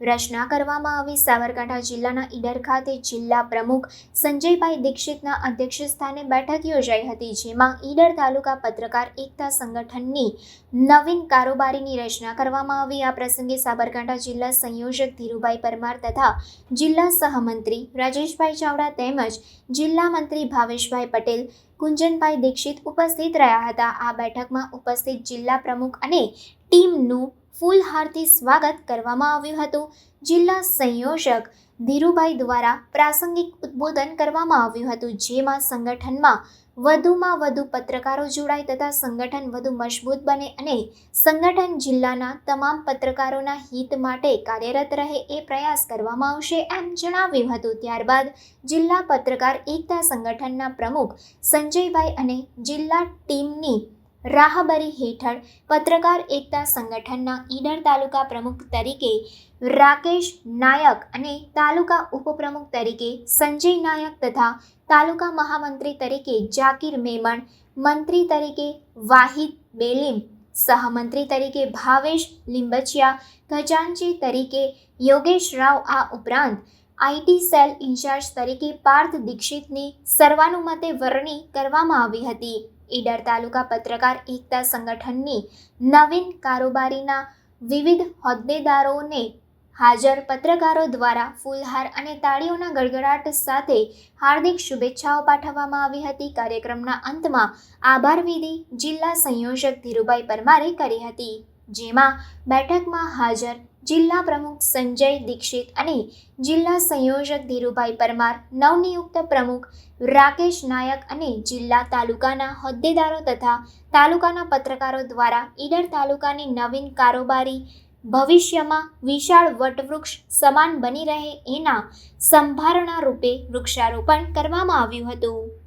રચના કરવામાં આવી. સાબરકાંઠા જિલ્લાના ઈડર ખાતે જિલ્લા પ્રમુખ સંજયભાઈ દીક્ષિતના અધ્યક્ષસ્થાને બેઠક યોજાઈ હતી, જેમાં ઈડર તાલુકા પત્રકાર એકતા સંગઠનની નવીન કારોબારીની રચના કરવામાં આવી. આ પ્રસંગે સાબરકાંઠા જિલ્લા સંયોજક ધીરુભાઈ પરમાર તથા જિલ્લા સહમંત્રી રાજેશભાઈ ચાવડા તેમજ જિલ્લા મંત્રી ભાવેશભાઈ પટેલ, કુંજનભાઈ દીક્ષિત ઉપસ્થિત રહ્યા હતા. આ બેઠકમાં ઉપસ્થિત જિલ્લા પ્રમુખ અને ટીમનું ફૂલહારથી સ્વાગત કરવામાં આવ્યું હતું. જિલ્લા સંયોજક ધીરુભાઈ દ્વારા પ્રાસંગિક ઉદ્બોધન કરવામાં આવ્યું હતું, જેમાં સંગઠનમાં વધુમાં વધુ પત્રકારો જોડાય તથા સંગઠન વધુ મજબૂત બને અને સંગઠન જિલ્લાના તમામ પત્રકારોના હિત માટે કાર્યરત રહે એ પ્રયાસ કરવામાં આવશે એમ જણાવ્યું હતું. ત્યારબાદ જિલ્લા પત્રકાર એકતા સંગઠનના પ્રમુખ સંજયભાઈ અને જિલ્લા ટીમની રાહબરી હેઠળ પત્રકાર એકતા સંગઠનના ઈડર તાલુકા પ્રમુખ તરીકે રાકેશ નાયક અને તાલુકા ઉપપ્રમુખ તરીકે સંજય નાયક તથા તાલુકા મહામંત્રી તરીકે જાકીર મેમણ, મંત્રી તરીકે વાહિદ બેલીમ, સહમંત્રી તરીકે ભાવેશ લીંબચિયા, ખજાનચી તરીકે યોગેશ રાવ આ ઉપરાંત આઈટી સેલ ઇન્ચાર્જ તરીકે પાર્થ દીક્ષિતની સર્વાનુમતે વરણી કરવામાં આવી હતી. ઈડર તાલુકા પત્રકાર એકતા સંગઠનની નવીન કારોબારીના વિવિધ હોદ્દેદારોને હાજર પત્રકારો દ્વારા ફૂલહાર અને તાળીઓના ગડગડાટ સાથે હાર્દિક શુભેચ્છાઓ પાઠવવામાં આવી હતી. કાર્યક્રમના અંતમાં આભાર વિધિ જિલ્લા સંયોજક ધીરુભાઈ પરમારે કરી હતી. જેમાં બેઠકમાં હાજર જિલ્લા પ્રમુખ સંજય દીક્ષિત અને જિલ્લા સંયોજક ધીરુભાઈ પરમાર, નવનિયુક્ત પ્રમુખ રાકેશ નાયક અને જિલ્લા તાલુકાના હોદ્દેદારો તથા તાલુકાના પત્રકારો દ્વારા ઈડર તાલુકાની નવીન કારોબારી ભવિષ્યમાં વિશાળ વટવૃક્ષ સમાન બની રહે એના સંભારણા રૂપે વૃક્ષારોપણ કરવામાં આવ્યું હતું.